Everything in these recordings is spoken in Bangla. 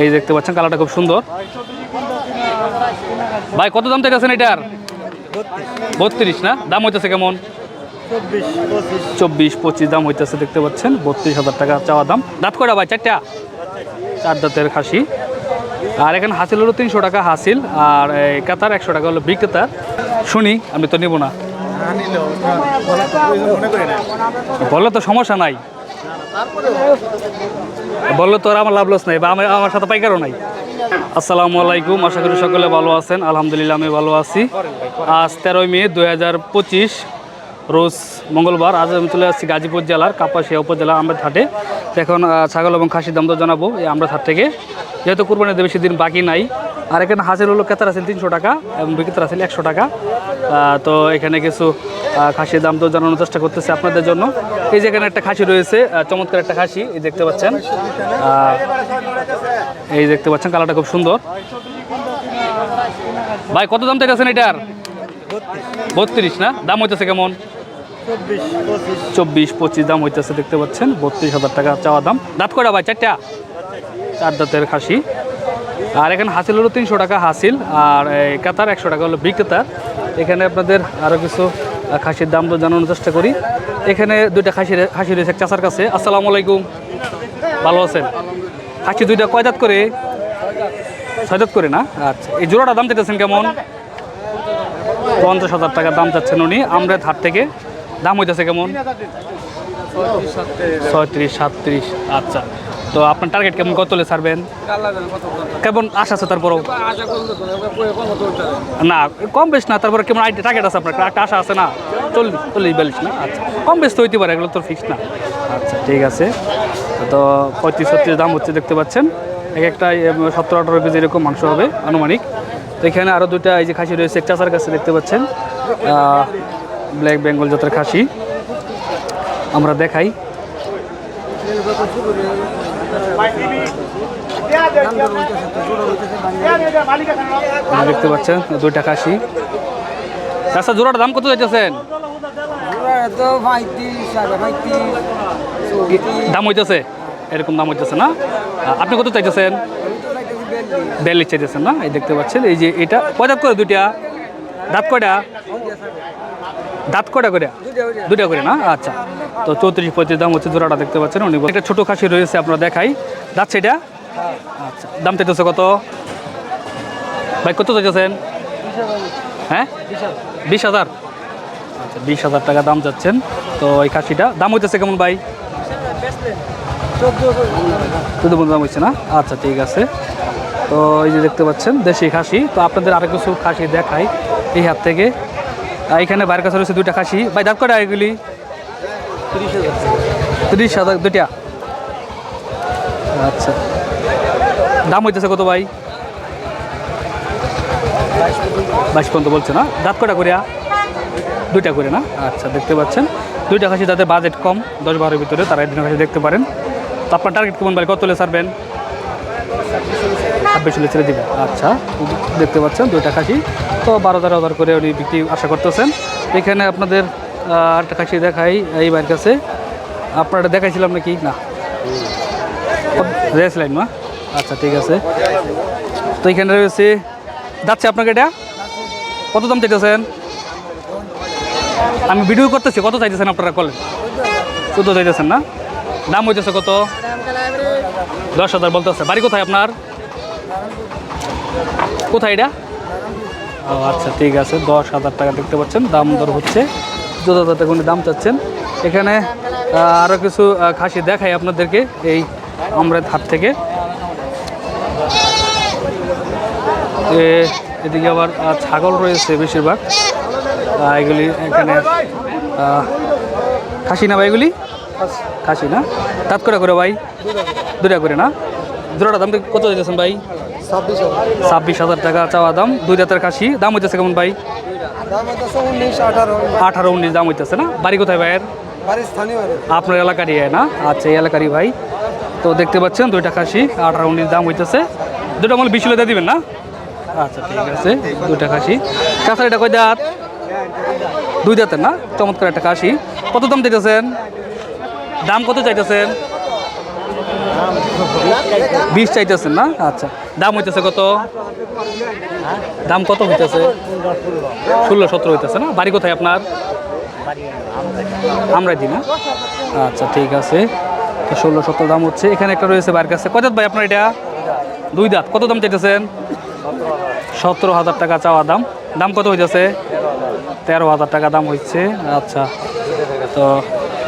এই দেখতে পাচ্ছেন, কালারটা খুব সুন্দর। ভাই, কত দাম চাইতেছেন এটার? বত্রিশ, না? দাম হইতেছে কেমন? চব্বিশ, পঁচিশ, দাম হইতেছে, দেখতে পাচ্ছেন, বত্রিশ হাজার টাকা চাওয়া দাম। দাঁত কয়টা ভাই, চারটা? চার দাঁতের খাসি। আর এখানে হাসিল হলো তিনশো টাকা হাসিল, আর এই কাতার একশো টাকা হলো বিক্রেতার। শুনি, আমি তো নেব না। বললে তো সমস্যা নাই। বললে তো আর আমার লাভ লস নাই বা আমার আমার সাথে পাইকারও নাই। আসসালামু আলাইকুম, আশা করি সকলে ভালো আছেন। আলহামদুলিল্লাহ আমি ভালো আছি। আজ তেরোই মে দুই হাজার পঁচিশ, রোজ মঙ্গলবার। আজ আমি চলে আসছি গাজীপুর জেলার কাপাসিয়া উপজেলা আমরাত হাটে। তো এখন ছাগল এবং খাসির দাম তো জানাব এই আমরাত হাট থেকে। যেহেতু কুরবানিতে বেশি দিন বাকি নাই, আর এখানে হাজির হলো কেতার আছে তিনশো টাকা এবং বিক্রেতার আছে একশো টাকা। তো এখানে কিছু খাসির দাম তো জানানোর চেষ্টা করতেছে আপনাদের জন্য। এই যে এখানে একটা খাসি রয়েছে চমৎকার একটা খাসি, এই দেখতে পাচ্ছেন। এই দেখতে পাচ্ছেন, কালারটা খুব সুন্দর। ভাই, কত দাম চাইতেছেন এটার? বত্রিশ, না? দাম হইতেছে কেমন? চব্বিশ, পঁচিশ, দাম হইতেছে, দেখতে পাচ্ছেন, বত্রিশ হাজার টাকা চাওয়া দাম। দাঁত কয়টা ভাই, চারটা? চার দাঁতের খাসি। আর এখানে হাসিল হলো তিনশো টাকা হাসিল, আর কাতার একশো টাকা হলো বিক্রেতার। এখানে আপনাদের আরও কিছু খাসির দাম জানানোর চেষ্টা করি। এখানে দুইটা খাসি খাসি রয়েছে চাচার কাছে। আসসালামু আলাইকুম। ভালো আছেন? খাসি দুইটা কয় দাঁত করে? ছয় দাঁত করে না? আচ্ছা এই জোড়াটা দাম চাইতেছেন কেমন? পঞ্চাশ হাজার টাকা দাম চাচ্ছেন উনি। আমরা হাট থেকে দাম হইতেছে কেমন? ছয়ত্রিশ সাতত্রিশ। আচ্ছা তো আপনার টার্গেট কেমন? কত হলে ছাড়বেন? কেমন আশা আছে তারপরও? না, কম বেশ না, তারপরে কেমন আইটি টার্গেট আছে আপনার? একটা আশা আছে না? চল্লিশ চল্লিশ, বিয়াল্লিশ না? আচ্ছা কম বেশ তো হইতে পারে, এগুলো তো ফিক্স না। আচ্ছা ঠিক আছে। তো পঁয়ত্রিশ, ছত্রিশ দাম হচ্ছে, দেখতে পাচ্ছেন। এক একটা সত্তর, আঠারো কেজি এরকম মাংস হবে, আনুমানিক। তো এখানে আরও দুইটা, এই যে খাসি রয়েছে চাচার কাছে দেখতে পাচ্ছেন। ব্ল্যাক বেঙ্গল জাতের খাসি। আমরা দেখাই। দেখতে পাচ্ছেন দুইটা খাসি চাষা জোড়ার দাম কত যাইতেছেন দাম হইতেছে? এরকম দাম হইতেছে না? আপনি কত চাইতেছেন? বিয়াল্লিশ চাইতেছেন না? এই দেখতে পাচ্ছেন এই যে এটা। কয় দাঁত করে দুইটা? দাঁত কয়টা? দাঁত কটা করে? দুটা করে না? আচ্ছা। তো চৌত্রিশ, পঁয়ত্রিশ দাম হচ্ছে জোড়াটা দেখতে পাচ্ছেন উনি। একটা ছোটো খাসি রয়েছে, আপনারা দেখাই। যাচ্ছে এটা আচ্ছা। দাম চাইতেছে কত? ভাই, কত চাইতেছেন? হ্যাঁ? বিশ হাজার। আচ্ছা বিশ হাজার টাকা দাম যাচ্ছেন তো এই খাসিটা, দাম হইতেছে কেমন ভাই? চোদ্দ পনেরো দাম হচ্ছে না? আচ্ছা ঠিক আছে। তো এই যে দেখতে পাচ্ছেন, দেশি খাসি। তো আপনাদের আরও কিছু খাসি দেখাই এই হাত থেকে। এখানে বাইরের কাছে রয়েছে দুইটা খাসি। ভাই, দাঁত কটা এগুলি? তিরিশ হাজার। দুইটা। আচ্ছা। দাম হইতেছে কত ভাই? বাইশ পর্যন্ত বলছে না? দাঁত কটা করিয়া? দুইটা করে না? আচ্ছা দেখতে পাচ্ছেন। দুইটা খাসি তাদের বাজেট কম, দশ বারোর ভিতরে তারা এই খাসি দেখতে পারেন। তো আপনার টার্গেট কেমন ভাই? কত ছাড়বেন? ছাব্বিশ ছেড়ে দিবেন। আচ্ছা দেখতে পাচ্ছেন দুইটা খাসি। তো বারো তেরো হাজার করে উনি বিক্রি আশা করতেছেন। এখানে আপনাদের আরেকটা খাসি দেখাই, এই বাড়ির কাছে। আপনারা দেখাইছিলাম নাকি? না। রেস লাইন না আচ্ছা ঠিক আছে। তো এখানে রয়েছে, যাচ্ছে আপনাকে এটা? কত দাম চাইতেছেন? আমি ভিডিও করতেছি, কত চাইতেছেন আপনারা কলেন? চোদ্দ চাইতেছেন না? দাম হইতেছে কত? দশ হাজার বলতেছে। বাড়ি কোথায় আপনার? কোথায় এটা? আচ্ছা ঠিক আছে, দশ হাজার টাকা দেখতে পাচ্ছেন, দাম দর হচ্ছে। টাকা উনি দাম চাচ্ছেন। এখানে আরও কিছু খাসি দেখাই আপনাদেরকে এই আমরা হাত থেকে। এদিকে আবার ছাগল রয়েছে বেশিরভাগ। এগুলি এখানে খাসি না ভাই এগুলি? খাসি না? তাত করে করে ভাই। দুটা করে না? জোড়াটা দাম কত দিতেছেন ভাই? ছাব্বিশ হাজার। টাকা চাওয়া দাম। দুই জাতের খাসি। দাম হইতেছে কেমন ভাই? আঠারো। উনিশ দাম হইতেছে না? বাড়ি কোথায় ভাইয়ের? আপনার এলাকারই না? আচ্ছা এই এলাকারই ভাই। তো দেখতে পাচ্ছেন দুইটা খাসি আঠারো উনিশ দাম হইতেছে। দুটো মানে বিশ দিয়ে দিবেন না? আচ্ছা ঠিক আছে দুইটা খাসি। কাঁচা এটা কয় দাঁত? দুই দাঁতের না? চমৎকার একটা খাসি। কত দাম দিতেছেন দাম কত চাইতেছেন? বিশ চাইতেছেন না? আচ্ছা। দাম হইতেছে কত? দাম কত হইতেছে? ষোলো, সতেরো হইতেছে না? বাড়ি কোথায় আপনার? আমরা দিই না? আচ্ছা ঠিক আছে। ষোলো, সতেরো দাম হচ্ছে। এখানে একটা রয়েছে বাড়ির কাছে। কত ভাই আপনার এটা? দুই দাঁত। কত দাম চাইতেছেন? সতেরো হাজার টাকা চাওয়া দাম। দাম কত হইতেছে? তেরো হাজার টাকা দাম হচ্ছে আচ্ছা। তো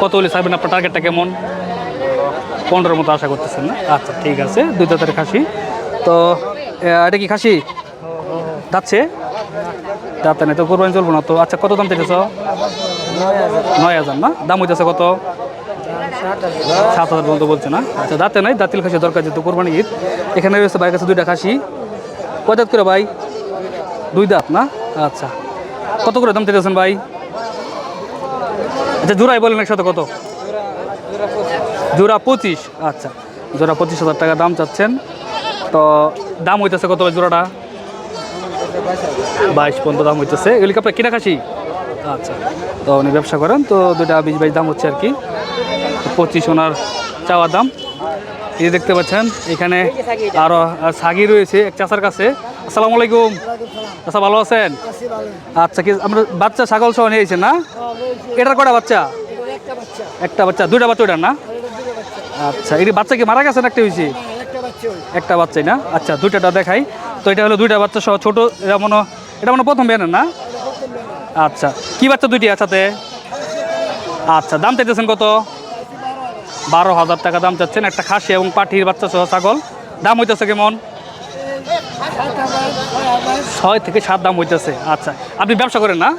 কত হলে চাইবেন আপনার টার্গেটটা কেমন? পনেরোর মতো আশা করতেছেন না? আচ্ছা ঠিক আছে, দুই দাঁতের খাসি। তো এটা কি খাসি? যাচ্ছে? যাতে নেই তো কোরবানি চলবো না তো। আচ্ছা কত দাম চাইতেছ? নয় হাজার না? দাম হইতেছে কত? সাত হাজার পর্যন্ত বলছে না? আচ্ছা দাঁতে নাই, দাঁতিল খাসি দরকার যেহেতু কোরবানি ঈদ। এখানে রয়েছে ভাইয়ের কাছে দুইটা খাসি। কয় দাঁত করে ভাই? দুই দাঁত না? আচ্ছা কত করে দাম চাইতেছেন ভাই? আচ্ছা জোড়াই বলেন একসাথে কত? জোড়া পঁচিশ। আচ্ছা জোড়া পঁচিশ হাজার টাকা দাম চাচ্ছেন। তো দাম হইতেছে কত ভাই জোড়াটা? বাইশ পর্যন্ত দাম হইতেছে। এগুলি কি আপনার কিনা খাসি? আচ্ছা তো উনি ব্যবসা করেন তো দুটা বিশ বাইশ দাম হচ্ছে আর কি। পঁচিশ ওনার চাওয়া দাম। এই দেখতে পাচ্ছেন এখানে আরও সাগি রয়েছে এক চাষার কাছে। আসসালামু আলাইকুম। আচ্ছা ভালো আছেন? আচ্ছা কি আমরা বাচ্চা ছাগল সহ নিয়েছেন না? এটার কটা বাচ্চা। একটা বাচ্চা দুইটা বাচ্চা ওইটার না? আচ্ছা এটি বাচ্চা কি মারা গেছে না একটা হয়েছে? একটা বাচ্চাই না? আচ্ছা দুইটাটা দেখাই। তো এটা হলো দুইটা বাচ্চা সহ ছোটো, এটা মনে এটা মনে প্রথম বেনের না? আচ্ছা কি বাচ্চা দুইটি একসাথে? আচ্ছা দাম চাইতেছেন কত? বারো হাজার টাকা দাম চাচ্ছেন, একটা খাসি এবং পাঠির বাচ্চা সহ ছাগল। দাম হইতেছে কেমন? ছয় থেকে সাত দাম হইতেছে। আচ্ছা আপনি ব্যবসা করেন না?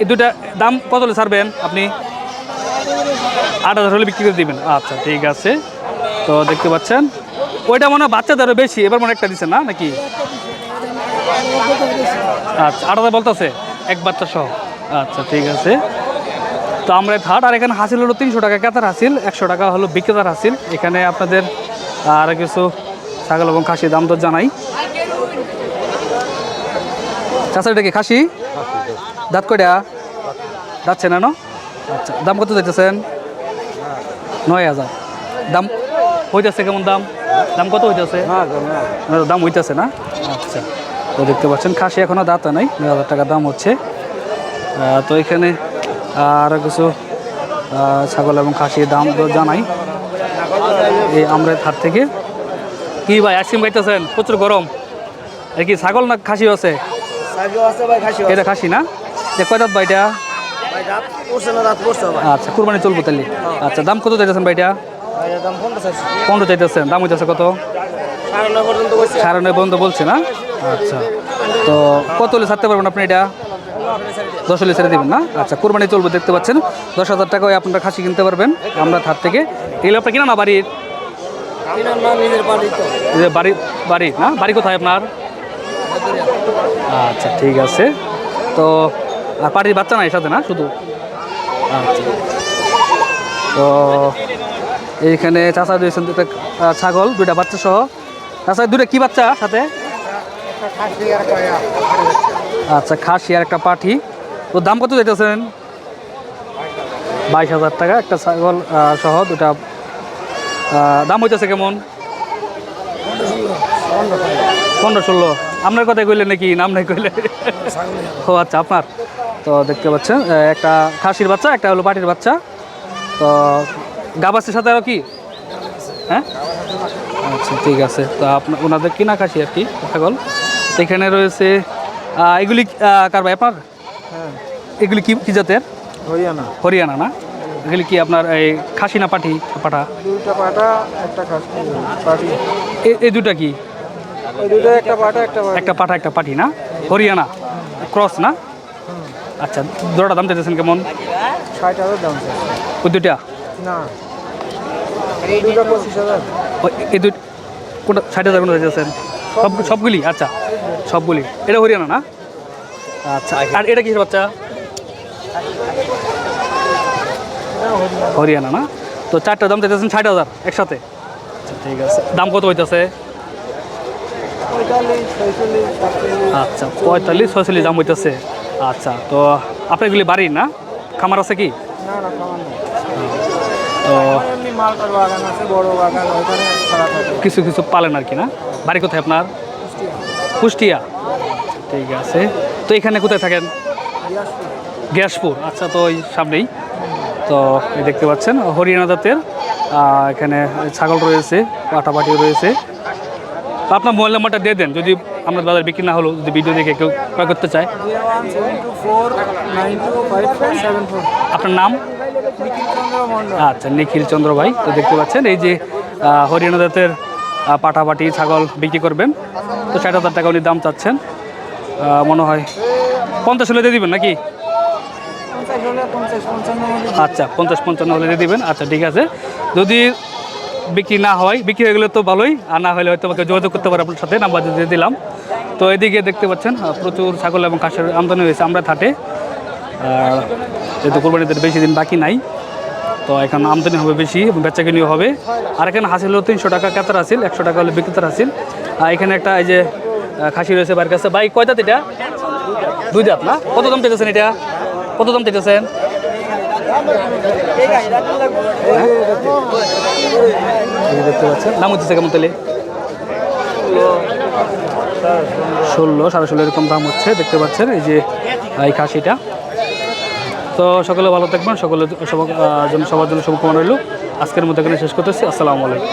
এই দুইটা দাম কত ছাড়বেন আপনি? আট হাজার হলে বিক্রি করে দিবেন। আচ্ছা ঠিক আছে। তো দেখতে পাচ্ছেন ওইটা মনে হয় বাচ্চাদেরও বেশি এবার মনে একটা দিচ্ছেন না নাকি? আচ্ছা আট হাজার বলতেছে এক বাচ্চা সহ। আচ্ছা ঠিক আছে। তো আমরা থার্ড আর এখানে হাসিল হলো তিনশো টাকা ক্রেতার হাসিল একশো টাকা হলো বিক্রেতার হাসিল। এখানে আপনাদের আর কিছু ছাগল এবং খাসির দাম তো জানাই। চাষা এটা কি খাসি? দাঁত কয়টা? যাচ্ছে না? আচ্ছা দাম কত যাইতেছেন নয় হাজার। দাম হইতেছে কেমন দাম? দাম কত হইতেছে? দাম হইতেছে না? আচ্ছা তো দেখতে পাচ্ছেন খাসি এখনও দাঁত নাই নয় হাজার টাকা দাম হচ্ছে। তো এখানে আর কিছু ছাগল এবং খাসির দাম তো জানাই। এই আমরা হাট থেকে। কি ভাই আইসক্রিম খাইতেছেন? প্রচুর গরম। এ কি ছাগল না খাসি আছে? এটা খাসি না? কয় দাঁত ভাইটা আচ্ছা কুরবানি চলবো তাহলে আচ্ছা দাম কত চাইতেছেন ভাইটা? পনেরো চাইতেছেন দাম হইতেছে কত? সাড়ে নয় পর্যন্ত বলছে। না? আচ্ছা তো কত হলে ছাড়তে পারবেন আপনি এটা? দশ হলে ছেড়ে দেবেন না? আচ্ছা কোরবানি চলবে দেখতে পাচ্ছেন। দশ হাজার টাকায় আপনারা খাসি কিনতে পারবেন আমরা থার থেকে। এগুলো আপনার কিনা না বাড়ির? বাড়ি বাড়ি না? বাড়ি কোথায় আপনার? আচ্ছা ঠিক আছে। তো আর পাটির বাচ্চা নাই সাথে না, শুধু? আচ্ছা তো এইখানে চাষা দিয়েছেন দুটা ছাগল, দুইটা বাচ্চা সহ। চাষা দুটা কি বাচ্চা সাথে? আচ্ছা খাসি আর একটা পাঠি। তো দাম কত যেতেছেন বাইশ হাজার টাকা একটা ছাগল সহ দুটা দাম হইতেছে কেমন? পনেরো ষোলো। আপনার কথাই কইলেন নাকি? নাম নাই কইলে? ও আচ্ছা আপনার? তো দেখতে পাচ্ছেন একটা খাসির বাচ্চা একটা হলো পাটির বাচ্চা। তো গাবাসের সাথে আরও কি? হ্যাঁ? আচ্ছা ঠিক আছে। তো আপনার ওনাদের কিনা খাসি আর কি ছাগল? এখানে রয়েছে এগুলি কার ভাই আপনার? এগুলি কি কি জাতের? হরিয়ানা। হরিয়ানা না? এগুলি কি আপনার এই খাসি না পাঠি পাঠা দুইটা পাটা একটা পাটি। এই দুটা কি? দুটো একটা পাটা একটা পাটি। একটা পাঠি না? হরিয়ানা। ক্রস না? আচ্ছা দুটা দাম চাইতেছেন কেমন? ষাট হাজার দাম ওই না। এই দুই কোনটা ষাট হাজার কোনটা চাইতেছেন? সব সবগুলি। আচ্ছা সবগুলি। এটা হরিয়ানা না? আচ্ছা। আর এটা কিসের বাচ্চা? হরিয়ানা না? তো চারটা দাম চাইতেছেন ষাট হাজার একসাথে? আচ্ছা ঠিক আছে। দাম কত হইতেছে? আচ্ছা পঁয়তাল্লিশ ছয়চল্লিশ দাম হইতেছে। আচ্ছা তো আপনার এগুলি বাড়ির না? খামার আছে কি? তো বড় কিছু কিছু পালেন আর কি না? বাড়ি কোথায় আপনার? কুষ্টিয়া। ঠিক আছে। তো এখানে কোথায় থাকেন? গ্যাসপুর। আচ্ছা তো ওই সামনেই। তো দেখতে পাচ্ছেন হরিয়ানা জাতের এখানে ছাগল রয়েছে পাটাপাটি রয়েছে। তো আপনার মোবাইল নাম্বারটা দিয়ে দেন যদি আমরা বাজার বিক্রি না হলো যদি ভিডিও দেখে কেউ ক্রয় করতে চায়। আপনার নাম? আচ্ছা নিখিল চন্দ্র ভাই। তো দেখতে পাচ্ছেন এই যে হরিয়ানা জাতের পাটাপাটি ছাগল বিক্রি করবেন। তো ষাট হাজার টাকা উনি দাম চাচ্ছেন। মনে হয় পঞ্চাশ হলে দিয়ে দিবেন নাকি? আচ্ছা পঞ্চাশ পঞ্চান্ন হলে দিয়ে দিবেন। আচ্ছা ঠিক আছে। যদি বিক্রি না হয়, বিক্রি হয়ে গেলে তো ভালোই, আর না হলে হয়তো আমাকে যোগাযোগ করতে পারে আপনার সাথে, নাম্বার দিয়ে দিলাম। তো এদিকে দেখতে পাচ্ছেন প্রচুর ছাগল এবং খাসের আমদানি হয়েছে আমরা থাটে আর যেহেতু কোরবানিদের বেশি দিন বাকি নাই, তো এখন আমদানি হবে বেশি এবং বেচা কিনিও হবে। আর এখানে হাসিল হলো তিনশো টাকা কেতার হাসিল, একশো টাকা হলে বিক্রেতার হাসিল। আর এখানে একটা এই যে খাসি রয়েছে বাড়ির কাছে। ভাই, কয় দাঁত এটা? দুই দাঁত না? কত দাম চাইতেছেন এটা? কত দাম চাইতেছেন? দাম হচ্ছে কেমন তাহলে? ষোলো, সাড়ে ষোলো, এরকম দাম হচ্ছে, দেখতে পাচ্ছেন? এই যে এই খাসিটা। তো সকলে ভালো থাকবেন সকলের জন্য সবার জন্য শুভকামনা রইল। আজকের মধ্যে এখানে শেষ করতেছি। আসসালামু আলাইকুম।